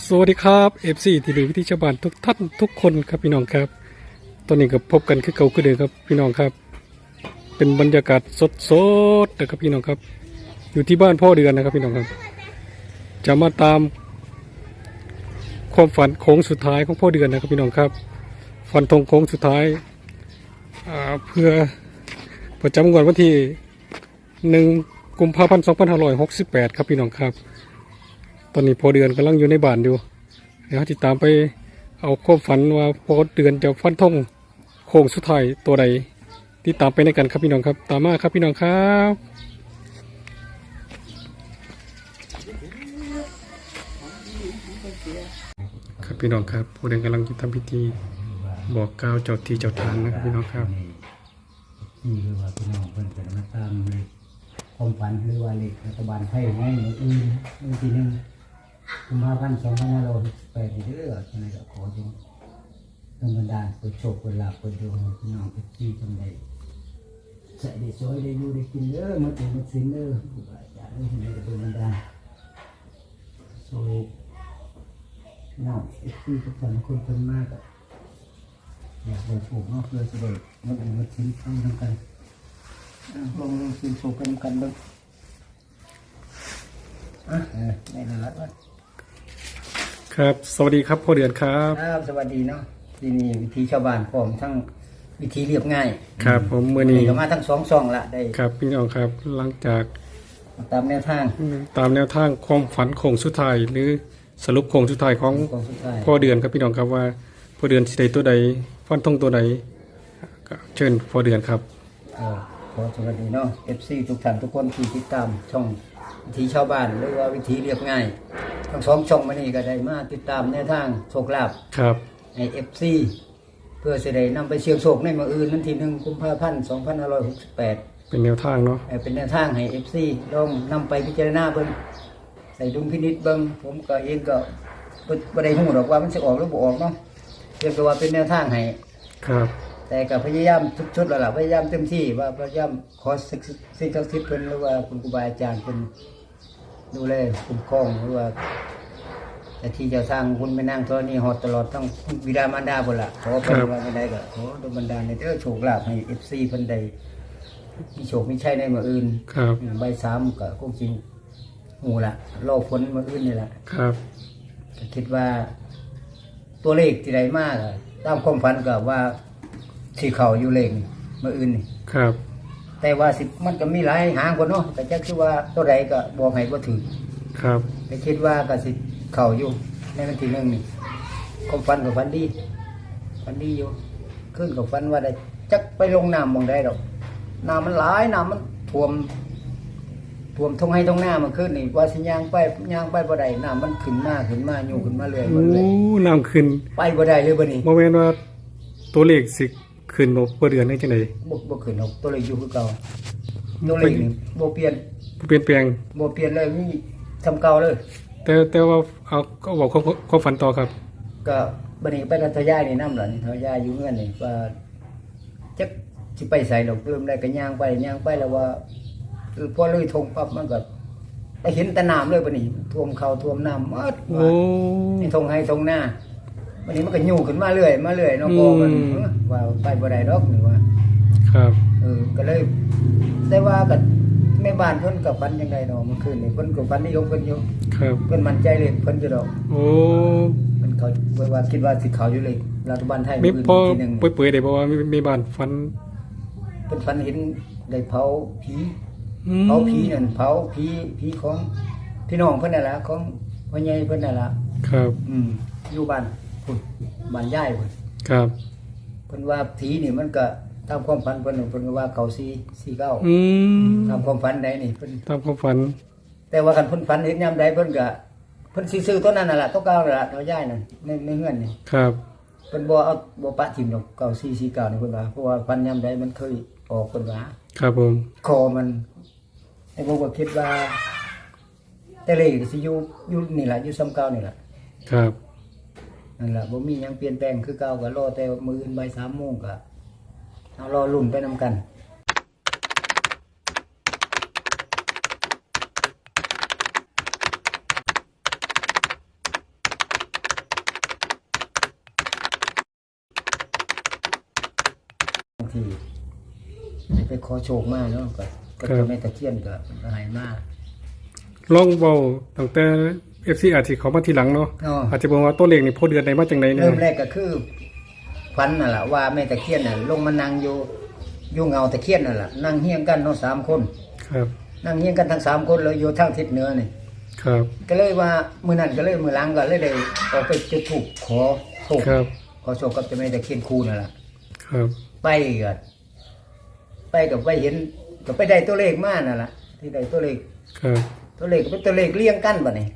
สวัสดีครับ FC ที่ดีวิธีชาวบ้านทุกท่านทุกคนครับพี่น้องครับ ตอนนี้ก็พบกันคือเก่าคือเดิมครับพี่น้องครับ เป็นบรรยากาศสดๆนะครับพี่น้องครับ อยู่ที่บ้านพ่อเดือนนะครับพี่น้องครับ จะมาตาม ความฝันโค้งสุดท้ายของพ่อเดือนนะครับพี่น้องครับ ฝันตรงโค้งสุดท้ายาเพื่อประจำวันวันที่หนึ่งกุมภาพันธ์สองพันห้าร้อยหกสิบแปดครับพี่น้องครับ ตอนนี้พอเดือนกำลังอยู่ในบ้านอยู่เดี๋ยวติดตามไปเอาความฝันว่าพอเดือนจะฟันทงโค้งสุดท้ายตัวใดติดตามไปในกันครับพี่น้องครับ ตามมาครับพี่น้องครับครับพี่น้องครับพอเดือนกำลังจะทำพิธีบอกกล่าวเจ้าที่เจ้าทางนะครับพี่น้องครับนี่คือว่าพี่น้องเพิ่นจะมาตามเลยความฝันหรือว่าเลขรัฐบาลไทยให้หนึ่งอื่นหนึ่งทีนึ่ง กุมภาพันธ์สองพันห้าร้อยหกสิบแปดนี่เด้อจังไดก็ขอจงดลบันดาลเปิดโชคเปิดลาภเปิดดวงให้พี่น้องทุกที่จังไดใส่ได้สวยได้อยู่ได้กินเด้อมาถึงมาสินเด้อครูบาอาจารย์ได้ให้ดบันดาลโชคพี่น้องที่ทุกคนคนเพิ่นมากอะอยากไปปลูกนาะเพื่อจะได้มาดูมาชิ้นทำทำกันลองลองซื้อโชว์กันกันเบ้างอะเออในนั้นละ ครับ สวัสดีครับพ่อเดือนครับ ครับสวัสดีเนาะที่นี่วิธีชาวบ้านพร้อมทั้งวิธีเรียบง่ายครับ ผมมือนี่นี้ก็มาทั้งสองช่องละได้ครับพี่น้องครับหลังจากตามแนวทางตามแนวทางความฝันโค้งสุดท้ายหรือสรุปโค้งสุดท้ายของของสุดท้ายพ่อเดือนครับพี่น้องครับว่าพ่อเดือนสิใดตัวใดฟันทงตัวใดก็เชิญพ่อเดือนครับก็ขอสวัสดีเนาะ FC ทุกท่านทุกคนที่ติดตามช่อง วิธีชาวบ้านหรือว่าวิธีเรียบง่ายทั้งสองช่องมานี่ก็ได้มาติดตามแนวทางโชคลาภครับในเอฟซีเพื่อจะได้นำไปเสี่ยงโชคในมืออื่นนั้นทีหนึ่งกุมภาพันธ์สองพันห้าร้อยหกสิบแปดเป็นแนวทางเนาะเป็นแนวทางให้เอฟซีลองนำไปพิจารณาเบิ่งใส่ดุลพินิจเบิ่งผมก็เองก็บ่บ่ได้หูหรอกว่ามันจะออกหรือบ่ออกเนาะเพียงแต่ว่าเป็นแนวทางให้ครับ แต่ก็พยายามทุกชุดแล้วล่ะพยายามเต็มที่ว่าพยายามขอสิ่งสิ่งศักดิ์สิทธิ์เพิ่นหรือว่าคุณครูบาอาจารย์เพิ่นดูแลคุ้มครองหรือว่าแต่ที่เจะสร้างคุณไปนั่งธรณีหอดตลอดทั้งบิดามารดาบนละขอเป็นว่าไม่ได้ก็ขอดลบันดาลในเด้อโชคลาภให้เอฟซีเพิ่นใดมีโชคมีชัยในมืออื่นครับใบสามก็คงจริงหูละรอผลมืออื่นนี่แหละครับก็คิดว่าตัวเลขที่ใดมากอะตามความฝันก็ว่า ที่เขาอยู่เลขนี่มืออื่นนี่ครับ แต่ว่าสิมันก็มีหลายหางคนเนาะแต่จะคือว่าตัวใดก็บอกให้บ่ถือครับ แต่คิดว่าก็สิเข่าอยู่ในวันที่หนึ่งนี่ความฝันกับฝันดีฝันดีอยู่ ขึ้นกับฝันว่าได้จักไปลงน้ำหมองได้ดอกน้ำมันหลายน้ำมันท่วมท่วมทงให้ทงหน้ามันขึ้นนี่ว่าสิย่างไปย่างไปบ่ได้น้ำมันขึ้นมาขึ้นมาอยู่ขึ้นมาเรื่อยโอ้บ่เลยน้ำขึ้น ไปบ่ได้เลยบ่นี่โมเมนต์ว่าตัวเลขสิ ขึ้นบ่พ่อเดือนได้จังไดบ่บ่ขึ้นหรอกตัวเลขอยู่คือเก่าตัวเลขนี่บ่เปลี่ยนเปลี่ยนแปลงบ่เปลี่ยนเลยมีทำเก่าเลย แต่แต่ว่าเอาก็บอกความความฝันต่อครับ ก็บันนี้ไปรัทยายนี่น้ำหลันทยายอยู่เงื่อนนี่ว่าจักสิไปใส่ดอกเริ่มได้ก็ย่างไปย่างไปแล้วว่าเออพอเลยทงปั๊บมันก็ไปเห็นแต่น้ำเลยบันนี้ท่วมเขาท่วมน้ำหมดโอ้นี่ทงให้ทงหน้า บันนี้มันก็อยู่ขึ้นมาเรื่อยมาเรื่อยเน้องพอมันอืมเอ้อว่าไปบ่ได้ดอกนี่ว่า ครับเออก็เลยได้ว่ากับแม่บ้านเพิ่นกับฟันยังไงเนาะเมื่อคืนนี่เพิ่นกับฟันนี่ของเพิ่นอยู่ครับเพิ่นมั่นใจเลยเพิ่นอยู่ดอกโอ้มันเขาเพิ่นว่าคิดว่าสิเขาอยู่เลยรัฐบาลไทยมีมื้อพอทีหนึงเปื่อยๆได้บอกว่ามีมีบ้านฝันเป็นฝันเห็นได้เผาผีอืมเผาผีนั่นเผาผีผีของพี่น้องเพิ่นนั่นล่ะของพ่อใหญ่เพิ่นนั่นล่ะครับ อืมอยู่บ้าน พุ่นบ้านยายพุ่นครับ เพิ่นว่าผีนี่มันก็ตามความฝันเพิ่นเพิ่นก็ว่าเก่าสี่สี่เก้าอืมตามความฝันใดนี่เพิ่นตามความฝัน แต่ว่าคันเพิ่นฝันเห็นยามใดเพิ่นก็เพิ่นสิซื้อตัวนั้นน่ะล่ะตัวเก่านั่นล่ะตัวยายนั่นในในเฮือนนี่ครับ เพิ่นบ่เอาบ่ปะทิ่มดอกเก่าสี่สี่เก้านี่เพิ่นว่าเพราะว่าฝันยามใดมันเคยออกเพิ่นว่าครับผมคอมันไอ้พวกก็คิดว่า แต่เลขก็สิอยู่อยู่นี่แหละอยู่ซ้ำเก่านี่แหละครับ นั่นแหละบ่มียังเปลี่ยนแปลงคือเก่ากับรอแต่มืออื่นใบสามโมงกับเอารอลุ่นไปนำกันทีไปขอโชคมากเนาะก็ก็จะไม่ตะเคียนก็หายมากลองเบาตั้งแต่ เอฟซีอาจจะเขามาทีหลังเนาะเนาะ อาจจะบอกว่าตัวเลขนี่พอเดือนไหนมาจากไหนเนี่ยเริ่มแรกก็คือฝันน่ะล่ะว่าแม่ตะเคียนน่ะลงมานั่งอยู่อยู่เงาตะเคียนน่ะล่ะนั่งเฮียงกันเนาะสามคน ครับ นั่งเฮียงกันทั้งสามคนเลยอยู่ทางทิศเหนือนี่ครับก็เลยว่ามื้อนั้นก็เลยมื้อหลังก็เลยได้ออกไปจุดธูปขอโชคครับขอโชคกับเจ้าแม่ตะเคียนคู่นั่นล่ะ ครับไปก็ไปกับไปเห็นก็ไปได้ตัวเลขมานั่นล่ะที่ได้ตัวเลขครับตัวเลขก็เป็นตัวเลขเรียงกันบัดนี้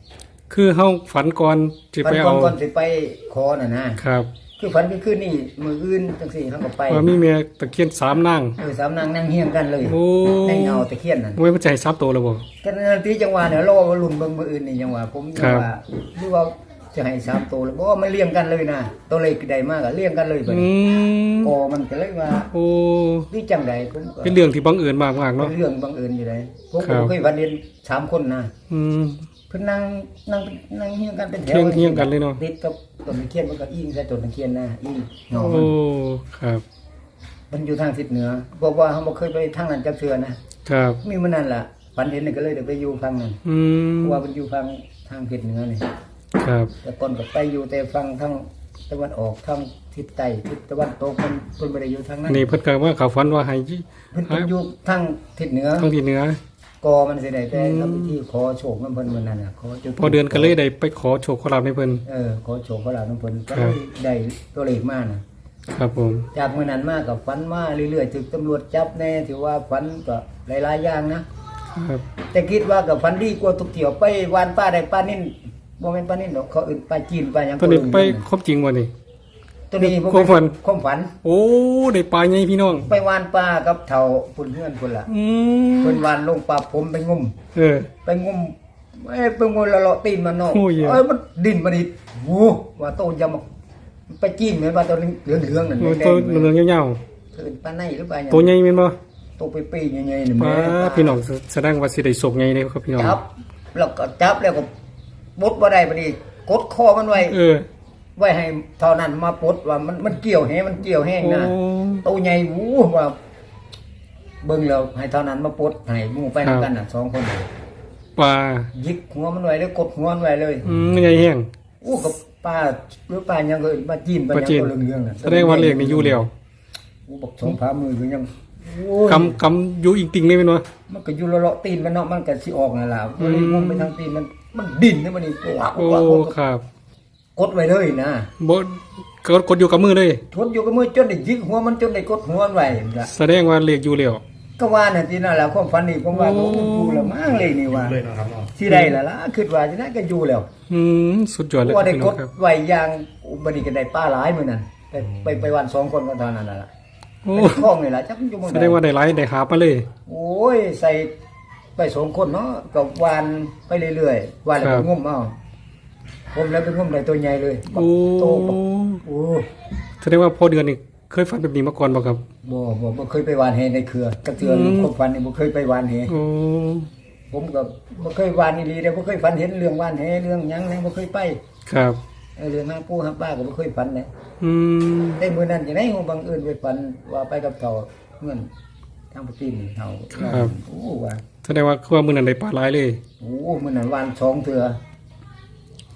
คือเฮาฝันก่อนจะฝันไปก่อเอานก่อนสิไปขอน่ะนะครับคือฝันก็คือนี่มื้ออื่นจังซี่เฮาก็ไปว่ามีเมียตะเคียนสามนาง เออสามนางนั่งเฮียงกันเลยโอ้ ในเงาตะเคียนนั่นไม่ว่าจะให้ซับตัวแล้วบ่ก็นั่นที่จังหวะเนี่ยรอว่ารุ่นเบิ่งมื้ออื่นนี่จังหวะผมครัจังบหวะหรือว่าจะให้สามตัวแล้วบ่ว่ามันเรียงกันเลยนะตัวเลขใดมากก็เรียงกันเลยบัดอืนี้มก็มันก็เลยว่าโอ้ที่จังใดผมก็เป็นเรื่องที่บังเอิญมากๆเป็เนาะนเรื่องบังเอิญอยู่เลยผมครัก็บเคยฝันเห็นสามคนนะอืม เพิ่นนั่งนั่งนั่งเฮียงกันเป็นแถเฮีวยงเฮียงกันเลยเนาะติดกับต้นตะเคียนมันก็อิงใส่ต้นตะเคียนนะอิงเงาโอ้มันครับมันอยู่ทางทิศเหนือบอกว่าเขาบ่เคยไปทางนั้นจักเทื่อนะครับ มีมันนั่นล่ะฝันเห็นนี่ก็เลยได้ไปอยู่ฝั่งนั้นอืมเพราะว่ามันอยู่ฝั่งทางทิศเหนือนี่ครับแต่ก่อนก็ไปอยู่แต่ฝั่งทางตะวันออกทางทิศใต้ทิศตะวันตกมันเพิ่นบ่ได้อยู่ทางนั้นนี่เพิ่นก็ว่าเขาฝันว่าให้เพิ่นเป็นอยู่ทางทิศเหนือทางที่เหนือ กอมันสิได้แต่ทำพิธีขอโชคมันเพิ่นมื้อนั้นน่ะขอจุดพอเดือนก็เลยได้ไปขอโชคขอลาบในเพิ่นเออขอโชคขอลาบน้ำเพิ่นก็ครัเลบยได้ตัวเลขมาน่ะครับผมจากมื้อนั้นมากับฝันมาเรื่อยๆถึกตำรวจจับแน่ถือว่าฝันก็หลายๆอย่างนะครับแต่คิดว่ากับฝันดีกว่าทุกเที่ยวไปวานป้าได้ป้านิ่นบ่แม่นป้านิ่นดอกเขาอื่นป้าจีนป้าหยังตอนนี้ไปบ่รู้ครบจริงวันนี้ ตัวนี้บ่ความฝัน ความฝัน โอ้ได้ปลาไงพี่น้อง ไปวานป้ากับเฒ่าพุ่นเฮือนพุ่นล่ะอืมเพิ่นวานลงปลาผมไปงมเออ ไปงมเอ้ยไปงมละเลาะตีนมันเนาะโอ้ยเอ้ยมันดิ้นมาดิโอ้ว่าโตยำมาไปจิ้มเหมือนว่าตัวเหลืองๆนั่นโอ้แดตัวงๆเหลืองๆยาวเอิ้นปลาในหรือปลาหยังๆตัวใหญ่แม่นบ่โตไปปีๆใหญ่ๆนี่ปลาแม่พี่น้องแสดงว่าสิได้โชคไงเลยครับพี่น้อง จับแล้วก็จับแล้วก็บดบ่ได้บัดนี้กดคอมันไว้ เออ ไว้ให้เท่านั้นมาปลดว่ามันมันเกี่ยวแฮมันเกี่ยวแห้งโอ้นะโตใหญ่วู้ว่า เบิ่งแล้วให้เท่านั้นมาปลดให้หมู่ไปนำกันน่ะสองคนปลายิกหัวมันไว้แล้วกดหัวมันไว้เลย อืมใหญ่แห้งอู้กับป้าหรือป้ายังก็ปลาจีนปลาปลายังจีนก็เรื่องๆน่ะแสดงว่าเลขนี่อยู่แล้วอู้บอกสองพามือก็ยังโอ้ยกำกำอยู่อีกติ่งเลยแม่นบ่มันก็อยู่เลาะๆตีนมันเนาะมันก็สิออกนั่นล่ะมันเลยงมไปทางตีนมันมันดิ้นเนี่ยมันนี่ตัวโอ้ครับ กดไว้เลยนะบ่กดกดอยู่กับมือเลยทนอยู่กับมือจนได้ยิกหัวมันจนได้กดหัวมันไว้นั่นล่ะแสดงว่าเลขอยู่แล้ว ก็ว่าน่ะที่นั่นแหละความฝันนี่ผมว่าโอ้โอ้อยู่แล้วมั้งเลยนี่ว่าเลยนะครับเนาะสิได้ล่ะล่ะคิดว่าสิได้ก็อยู่แล้วอืมสุดยอดเลยว่าได้พี่กน้อดงครับไว้อย่างอุบัติก็ได้ป้าหลายมื้อนั้นไปไปไปวันสองคนก็เท่านั้นล่ะโอ้ไปคล้องนี่ล่ะจักอยู่หมื้แสดงว่าได้หลายได้หาบมาเลย โอ้ยใส่ไปสองคนเนาะก็วานไปเรื่อยๆวานแล้วครัก็บงมเอา ผมแล้วไปงมได้ตัวใหญ่เลยบักโอ้โตบักโอ้แสดงว่าพอเดือนนี่เคยฝันแบบนี้มาก่อนบ่ครับบ่บ่บ่เคยไปวานแหในเครือจักเทื่ออืมความฝันนี่บ่เคยไปวานแหโอ้ผมก็บ่เคยวานอีหลีเด้บ่เคยฝันเห็นเรื่องวานแหเรื่องหยังเลยบ่เคยไป ครับเออเรื่องหาปู่หาป้าก็บ่เคยฝันเลยอืมได้มื้อนั้นจังได๋ฮู้บังเอิญไปฝันว่าไปกับเขาเงินทางปตีนนี่เขาโอ้ว่าแสดงว่าคือว่ามื้อนั้นได้ปลาหลายเลยโอ้มื้อนั้นวานสองเทื่อ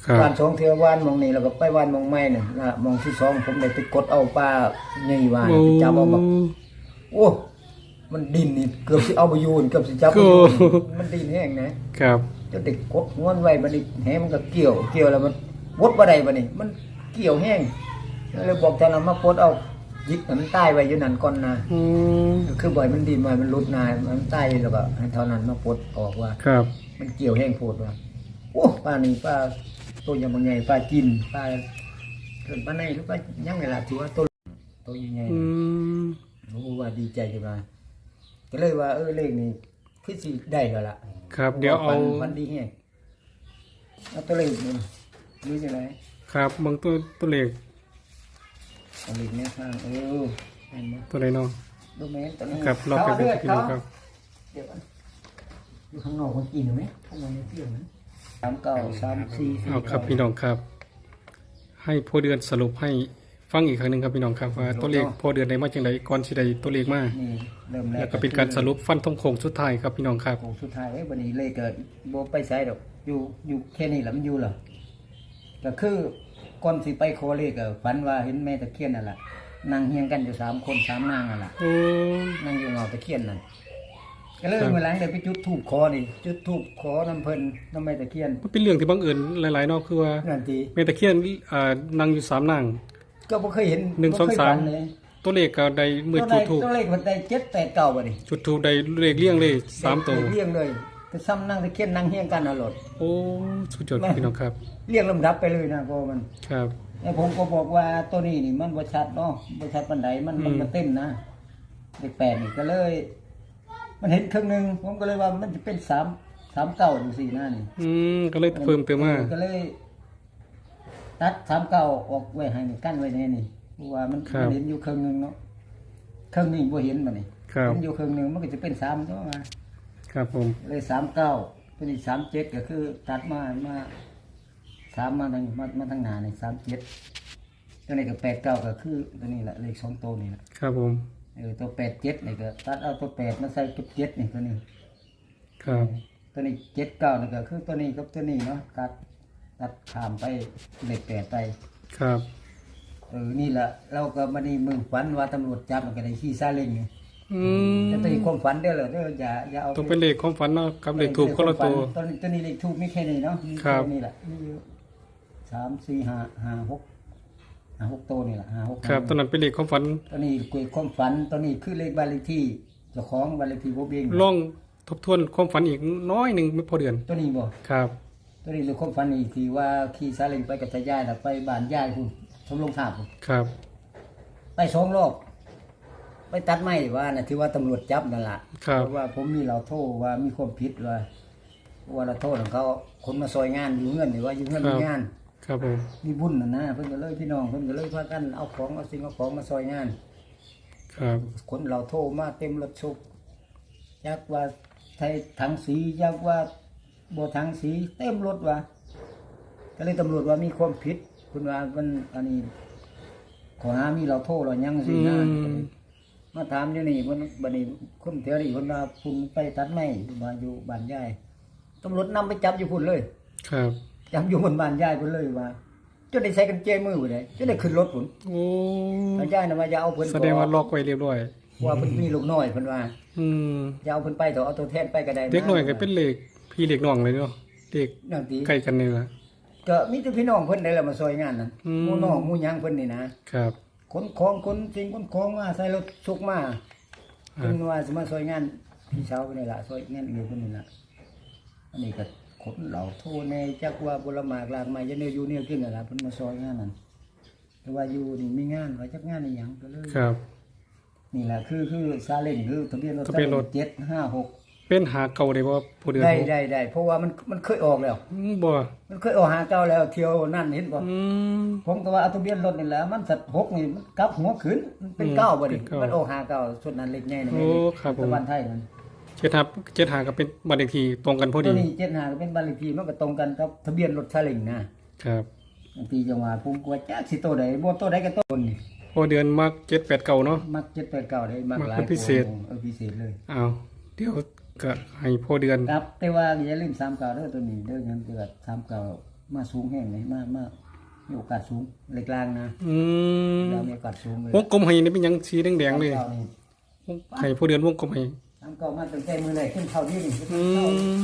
ครับวานสองเทื่อวานหมองนี้แล้วก็ไปวานหมองใหม่น่ะนะหมองที่สองผมได้ไปกดเอาปลาใหญ่วานโอ้ไปจับเอาบักโอ้มันดินนี่เกือบสิเอาบ่อยู่นี่เกือบสิจับบ่อยู่นี่มันดินแห้งนะครับจนได้กดหัวมันไว้บัดนี้แหมันก็เกี่ยวเกี่ยวแล้วมันวดบ่ได้บัดนี้มันเกี่ยวแห้งเลยบอกท่านเอามาปลดเอายิกให้มันตายไว้อยู่นั่นก่อนนะอืมคือบ่อยมันดินไว้มันหลุดนายมันตายแล้วก็ให้เท่านั้นมาปลดออกว่า ครับ มันเกี่ยวแห้งโพดว่าโอ้ป้านี่ป้า ตัวยังบางไงป้ากินป้าเกินป้าในหรือป้ายังไงล่ะถือว่าตัวตัวยังไงอืมโอ้ว่าดีใจขึ้นมาก็เลยว่าเออเลขนี้คือสิได้แล้วล่ะครับ เดี๋ยวเอามันมันดีแห้งเอาตัวเลขนี่ดูยังไงครับเบางตัวตัวเลขเอาเลขนี้ข้างเออเห็นไหมตัวใดเนาะดูแม่นตัวนี้ครับรอบกันเลืเป็นอดพี่เขาน้องครับเดี๋ยวก่อนอยู่ข้างนอกมันกินอยู่ไหมข้างในมันเปรี้ยวนะ สามเก้าสามสี่สี่เอาครับก้พี่น้องครับ ให้พอเดือนสรุปให้ฟังอีกครั้งหนึ่งครับพี่น้องครับว่าตัวเลขพอเดือนใดมาจังไดก่อนสิได้ตัวเลขมานี่เริ่มแรกแล้วก็เป็นการสรุปฟันทงโค้งสุดท้ายครับพี่น้องครับโค้งสุดท้ายเอ้ยวันนี้เลขก็บ่ไปไสดอกอยู่อยู่แค่นี้แหละมันอยู่เหรอก็คือก่อนสิไปโคเลขก็ฝันว่าเห็นแม่ตะเคียนนั่นแหละนั่งเฮียงกันอยู่สามคนสามนางนั่นแหละโอ้นั่งอยู่เงาตะเคียนนั่น ก็เลยเมื่อหลังเดี๋ยวไปจุดทูบขอนี่จุดทูบขอน้ำเพิ่นน้ำแม่ตะเคียนมันเป็นเรื่องที่บังเอิญหลายๆเนาะคือว่านั่นทีเมตะเคียนอ่านั่งอยู่สามนางก็บ่เคยเห็นหนึ่งสองสามตัวเลขก็ได้เมื่อจุดดถูกตัวเลขมันได้เจ็ดแปดเก้าบ่ดิจุดถูกได้เลขเลี่ยงเลยสามตัวเรียงเลยก็ซ้ำนั่งตะเคียนนั่งเฮียงกันเอาโลดโอ้สุดยอดครับพี่น้องครับเรียงลำดับไปเลยนะก็มันครับแล้วผมก็บอกว่าตัวนี้นี่มันบ่ชัดเนาะบ่ชัดปานใดมันมันอืมบ่เต็มนะเลขแปดนี่ก็เลย มันเห็นครึ่งหนึงผมก็เลยว่ามันจะเป็นสามสามเก้าจังซี่นะนี่อืมก็เลยเพิ่มเติมมาก็เลย ตัดสามเก้าออกไว้ให้นี่กั้นไว้ในนี่เพราะว่ามันมันเห็นอยู่ครึ่งหนึงเนาะครึ่งนี้บ่เห็นบัดนี้ครับ เห็นอยู่ครึ่งหนึงมันก็จะเป็นสามตัวมาครับผม เลยสามเก้าตัวนี้สามเจ็ดก็คือ ตัดมามาสามมาทางมามาทางหน้านี่สามเจ็ดตัวนี้ก็แปดเก้าก็คือตัวนี้แหละเลขสองตัวนี่แหละ ครับผม เออตัวแปดเจ็ดนี่ก็ตัดเอาตัวแปดมาใส่กับเจ็ดนี่ตัวนี้ ครับ ตัวนี้เจ็ดเก้านี่ก็คือตัวนี้กับตัวนี้เนาะตัดตัดข้ามไปเลขแปดไปครับ เออนี่แหละเราก็มาดีมึงฝันว่าตำรวจจับมันก็ได้ขี่ซาเล้งนี่อืมแต่ตัวนี้ความฝันเด้อเลยเด้ออย่าอย่าเอาต้องเป็นเลขความฝันเนาะกับเลขถูกคนละตัว ตัวนี้ตัวนี้เลขถูกไม่แค่นี้เนาะมีครับแค่นี่แหละมีอยู่สามสี่ห้าห้าหก ห้าหกตัวนี่แหละห้าหกครับตอนนั้นเป็นเลขความฝันตัวนี้คุยความฝันตัวนี้คือเลขบ้านเลขที่เจ้าของบ้านเลขที่ผมเองลองทบทวนความฝันอีกน้อยหนึ่งไม่พอเดือนตัวนี้บ่ครับ ตัวนี้เลขความฝันนี่ที่ว่าขี่ซาเล้งไปกับตายายน่ะไปบ้านยายคุณชมรมทาบพุ่นครับ ไปสองรอบไปตัดไม้ว่าน่ะที่ว่าตำรวจจับนั่นล่ะครับเพราะว่าผมมีเราโทษว่ามีความผิดว่าว่าเราโทษของเขาคนมาซอยงานอยู่เงินหรือว่าอยู่เงินมีงาน ครับผมมีบุญนะนะเพิ่นก็เลยพี่น้องเพิ่นก็เลยพากันเอาของเอาสิ่งเอาของมาซอยงาน ครับ คนเราโทรมาเต็มรถชุกยักว่าไทยถังสียักว่าโบถังสีเต็มรถว่าก็เลยตำรวจว่ามีความผิด คุณว่ามันอันนี้ ขอหามีเราโทษเรายังสินะอืม มาถามอยู่นี่มันบัดนี้คนเทวนี่คนว่าพุ่นไปตัดไม้มาอยู่บ้านยายตำรวจนำไปจับอยู่พุ่นเลย ครับ จับอยู่บนบ้านยายพุ่นเลยว่าจนได้ใช้กันเจ้มือไปเลยจนได้ขึ้นรถพุ่นโอ้บ้านยายน่ะว่าอย่าเอาเพิ่นแสดงว่าล็อกไว้เรียบร้อยว่าเพิ่นมีลูกน้อยเพิ่นว่า อืมอย่าเอาเพิ่นไปเถอะเอาตัวแทนไปก็ได้ะเด็กหน่อยก็เป็นเลขพี่เลขน้องเลยเนาะเด็กนั่นติใกล้กันนี่ละก็มีแต่พี่น้องเพิ่นได้ละมาซอยงานนั่นอืม หมู่น้องหมู่หยังเพิ่นนี่นะ ครับขนของขนสิ่งขนของมาใส่รถสุกมาอ่าเพิ่นว่าสิมาซอยงานพี่สาวเพิ่นนี่ล่ะซอยงานอื่นเพิ่นนี่ล่ะอันนี้ก็ ขนเหล่าโทแน่จักว่าบุรมากลากไม้จะแนวอยู่แนวกินนั่นล่ะเพิ่นมาซอยงานนั่นแต่ว่าอยู่นี่มีงานว่าจักงานอีหยังก็เลยครับ นี่แหละคือคือซาเล้งคือทะเบียนรถทะเบียนรถ เจ็ดห้าหกเป็นหาเก่าได้บ่พอเดือนได้ได้ได้เพราะว่ามันมันเคยออกแล้ว อืมบ่มันเคยออกหาเก้าแล้วเที่ยวนั่นเห็นป่ะอืม ผมก็ว่าเอาทะเบียนรถนี่แหละมันสัตว์หกนี่มันกลับหัวขึ้นมันเป็นอืมเก้าบ่ดิเป็นเก้ามัมันออกหาเก้าส่วนนั้นเล็กใหญ่นะโอ้ครับผม ตะวันไทยนั่น เจ็ดหาเจ็ดหาก็เป็นบัตรเลขที่ตรงกันพอตัดีวนี้เจ็ดหาก็เป็นบ้านเลขที่มันก็ตรงกันกับทะเบียนรถซาเล้งนะครับบางทีจังหวะผมกลัวจักสิตัวใดบ่ตัวใดก็ตัวนี่พอเดือนมักเจ็ดแปดเก่าเนาะ มักเจ็ดแปดเก้าได้มักมักหลายเป็นพิเศษ เออพิเศษเลยอ้าวเดี๋ยวก็ให้พอเดือนครับ แต่ว่าอย่าลืมสามเก้าเด้อตัวนี้เด้อเงินเดือดสามเก้ามาสูงแห้งเลยมามามีโอกาสสูงเล็กลางนะอืมเรามีโอกาสสูงเลยวงกลมให้นี่เป็นหยังสีแดงๆเลยสามก้านี่วงให้พอเดือนวงกลมให้ สามเก้ามาตั้งแต่มือเลยขึ้นเท่านี้นี่อืม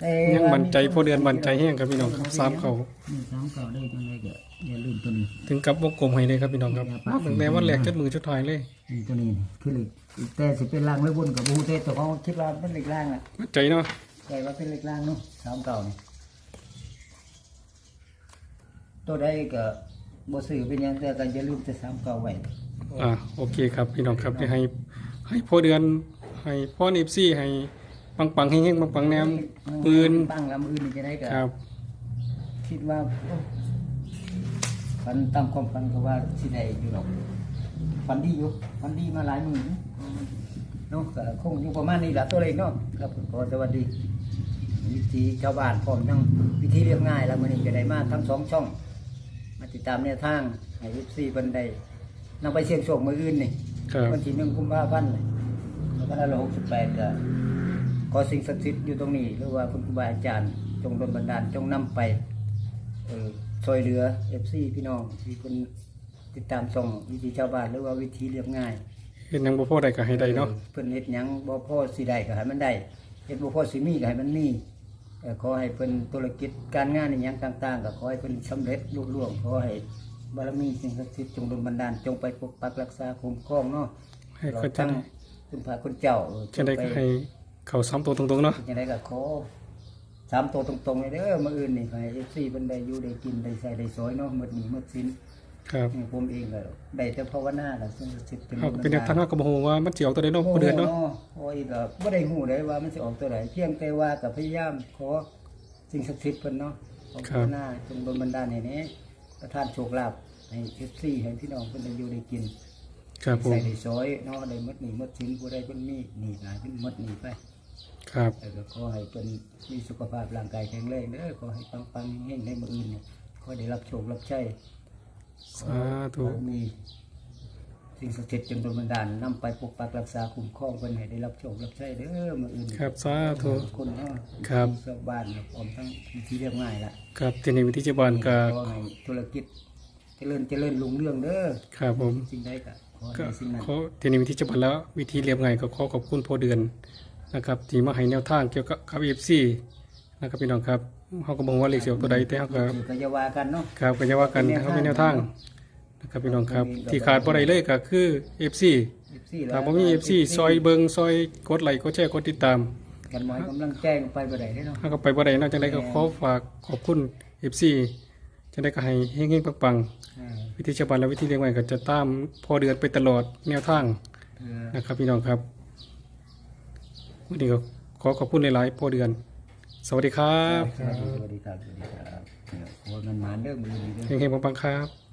แต่ยังมั่นใจพอเดือนมั่นใจแห้งครับพี่น้องครับสามเขานี่สามเก้าได้จังไดก็อย่าลืมตัวนี้ ถึงกับวงกลมให้เลยครับพี่น้องครับตั้งแต่วันแรกจนมือชุดท้ายเลยนี่ตัวนี้คือเหล็กแต่สิเป็นรางไว้บนกับบูเตตัวเขาคิดว่าเป็นเหล็กรางอะมั่นใจเนาะใจว่าเป็นเหล็กรางเนาะสามเก้านี่ตัวใดก็บ่ซื้อเป็นหยังแต่ก็อย่าลืมแต่สามเก้าไว้ อ่าโอเคครับพี่น้องครับที่ให้ ให้พอเดือนให้พ่อนิฟซี่ให้ปังปังๆแห้งๆปังปังๆแนมปืนตั้งลำอื่นนี่จะได้ก็ครับ คิดว่าโอ้ฝันตามความฝันก็ว่าสิได้อยู่หรอกฝันดีอยู่ฝันดีมาหลายมือเนาะก็คงอยู่ประมาณนี้แหละตัวเล็กเนาะครับขอสวัสดี วิธีชาวบ้านพร้อมทั้งวิธีเรียบง่ายแล้วมันนี้จะได้มาทั้งสองช่อง มาติดตามแนวทางให้ยิปซีบันไดนำไปเสี่ยงโชคมืออื่นนี่ ครับวันที่หนึ่งกุมภาพันธ์สองพันห้าร้อยหกสิบแปดก็ขอสิ่งศักดิ์สิทธิ์อยู่ตรงนี้ หรือว่าคุณครูบาอาจารย์ จงดลบันดาลจงนำไปเออช่วยเหลือเอฟซีพี่น้องที่คนติดตามส่งวิธีชาวบ้านหรือว่าวิธีเรียบง่ายเห็นหยังบ่พอได้ก็ให้ได้เนาะออเพิ่นเฮ็ดหยังบ่พอสิได้ก็ให้มันได้เฮ็ดบ่พอสิมีก็ให้มันมีเอ่อขอให้เพิ่นธุรกิจการงานอีหยังต่าง ๆ ก็ขอให้เพิ่นสำเร็จลุล่วงขอให้ บารมีสิ่งศักดิ์สิทธิ์จงดลบันดาลจงไปปกปักรักษาคุ้มครองเนาะให้เราเขาจะทั้งคุณพระคุณเจ้าเออจะได้ก็ให้เขาซ้ำตัวตรงๆเนาะจังไดก็ขอสามตัวตรงๆเลยเด้อมื้ออื่นนี่ให้ FC เพิ่นได้อยู่ได้กินได้ใช้ได้สอยเนาะหมดหนี้หมดสินครับผมเองก็ได้แต่ภาวนาล่ะสิ่งศักดิ์สิทธิ์เขาก็เป็นแนวทางเขาก็บ่ฮู้ว่ามันสิออกตัวใดเนาะพอเดือนเนาะ โอ้ยก็บ่ได้ฮู้เลยว่ามันสิออกตัวไหนเพียงแต่ว่าก็พยายามขอสิ่งศักดิ์สิทธิ์เพิ่นเนาะขอภาวนาจงดลบันดาลให้แนี้ ประทานโชคลาภให้ FC ให้พี่น้องเพิ่นได้อยู่ได้กินครับผมใส่ได้ซอยเนาะได้หมดหนี้หมดสินผู้ใดเพิ่นมีหนี้หลายเพิ่นหมดหนี้ไปครับแล้วก็ขอให้เพิ่นมีสุขภาพร่างกายแข็งแรงเด้อขอให้ปังๆเฮงๆในมื้ออื่นเนี่ยขอได้รับโชครับชัยสาธุมีสิ่งศักดิ์สิทธิ์จงโดนบันดาลนำไปปกปักรักษาคุ้มครองเพิ่นให้ได้รับโชครับชัยเด้อมื้ออื่นครับสาธุคนเนาะครับชาวบ้านและพร้อมทั้งวิธีเรียบง่ายละ ครับที่นี่วิธีเจบานก็ขอให้ธุรกิจเจริญเจริญรุ่งเรืองเด้อครับผมสิ่งใดก็ขอก็ให้สิ่งนั้นขอที่นี่วิธีเจบานแล้ววิธีเรียบง่ายก็ขอขอบคุณพอเดือนนะครับที่มาให้แนวทางเกี่ยวกับกับ FC นะครับพี่น้องครับเขาก็บอกว่าเลขเสียวตัวใดแต่เขาก็ก็อย่าว่ากันเนาะครับก็จะว่ากันเขาเป็นแนวทางนะครับพี่น้องครับที่ขาดบ่ได้เลยก็คือ FC 14ถ้าบ่มี FC ซอยเบิงซอยกดไลค์กดแชร์กดติดตาม กันหมายกำลังแจ้งไปบ่ได้เด้อเนาะถ้าก็ไปบ่ได้นอกจากนั้นก็ขอฝากขอบคุณ FC จังได๋ก็ให้เฮงๆปังอ่าๆวิธีชาวบ้านและวิธีเลี้ยงไว้ก็จะตามพอเดือนไปตลอดแนวทางเพื่อนะครับพี่น้องครับวันนี้ก็ขอขอบคุณหลายๆพอเดือน สวัสดีครับสวัสดีครับสวัสดีครับสวัสดีครับขอเงินหมานเด้อมื้อนี้เด้อเฮงๆปังๆครับ